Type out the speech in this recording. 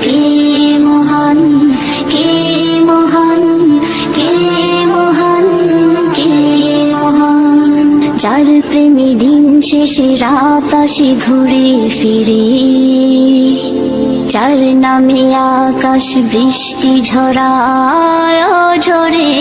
কে মহান কে মহান কে মহান কে মহান? যার প্রেমে দিন শেষে রাত আসে ঘুরে ফিরে। যার নামে আকাশ বৃষ্টি ঝরা ঝরে।